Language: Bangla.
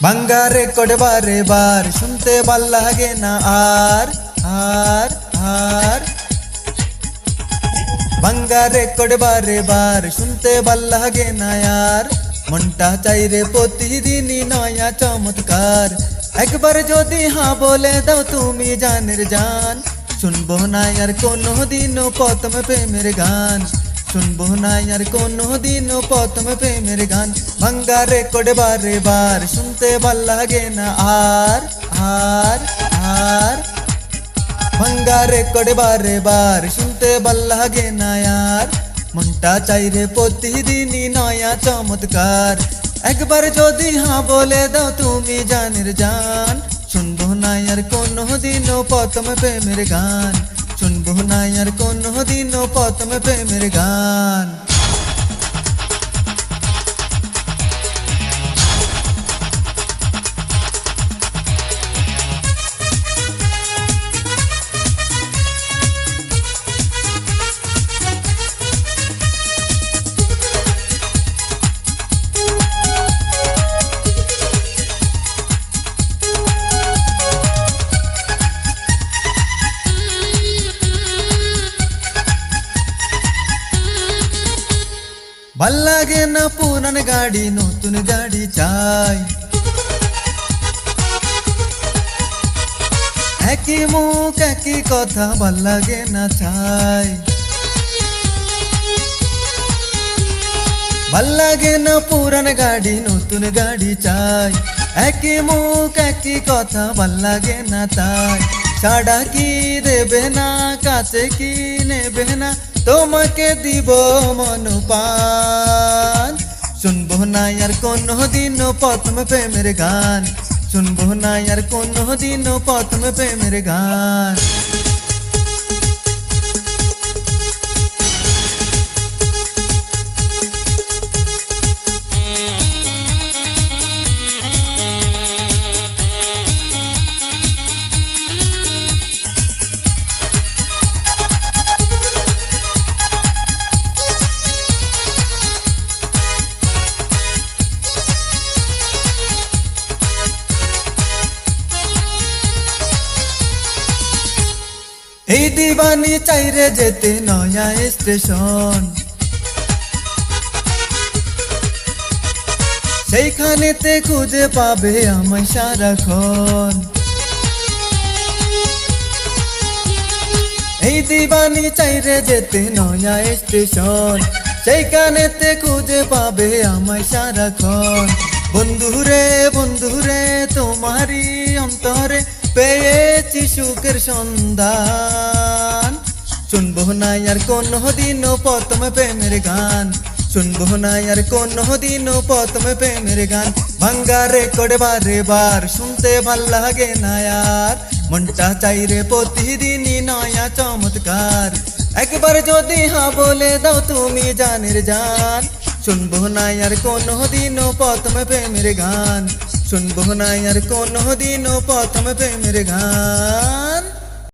ভাঙ্গা রেকর্ড বারে বার শুনতে ভালো লাগে না আর আর আর ভাঙ্গা রেকর্ড বারে বার শুনতে ভালো লাগে না আর মনটা চাই রে প্রতিদিনই নয়া চমৎকার একবার যদি হ্যাঁ বলে দাও তুমি জানের জান শুনব না আর কোনো দিনও প্রথম প্রেমের গান শুনব না আর কোনো দিনও প্রথম প্রেমের গান। ভাঙ্গা রেকর্ড বারে বার শুনতে ভালো লাগে না। আর আর আর। ভাঙ্গা রেকর্ড বারে বার শুনতে ভালো লাগে না আর। মনটা চাই রে প্রতিদিনই নয়া চমৎকার। একবার যদি হ্যাঁ বলে দাও তুমি জানের জান। শুনব না আর কোনো দিনও প্রথম প্রেমের গান। শুনব না আর কোনো দিনও প্রথম প্রেমের গান। ভালো না পুরান গাড়ি নতুন গাড়ি চাই একই মুখ একই কথা ভালো লাগে না চাই ভালো লাগে না পুরান গাড়ি নতুন গাড়ি চাই একই মুখ একই কথা ভালো লাগে না তাই ছাড়া কি দেবে না কাছে কি নেবে না তোমাকে দিব মন না আর কোনো দিনও প্রথম প্রেমের গান। শুনব না আর কোনো দিনও প্রথম প্রেমের গান। এই দিবানি চাইরে যেতে নয়া স্টেশন। সেইখানেতে খুঁজে পাবে আমায় সারাক্ষণ। এই দিবানি চাইরে যেতে নয়া স্টেশন। সেইখানেতে খুঁজে পাবে আমায় সারাক্ষণ। বন্ধুরে বন্ধুরে, তোমারই অন্তরে পেয়েছি সুখের সন্ধান। শুনব না আর কোনো দিনও প্রথম প্রেমের গান। শুনব না আর কোনো দিনও প্রথম প্রেমের গান। ভাঙ্গা রেকর্ড বারে বার শুনতে ভালো লাগে না আর। মনটা চাই রে প্রতিদিনই নয়া চমৎকার। একবার যদি হ্যাঁ বলে দাও তুমি জানের জান। শুনব না আর কোনো দিনও প্রথম প্রেমের গান। শুনব না আর কোনো দিনও প্রথম প্রেমের গান।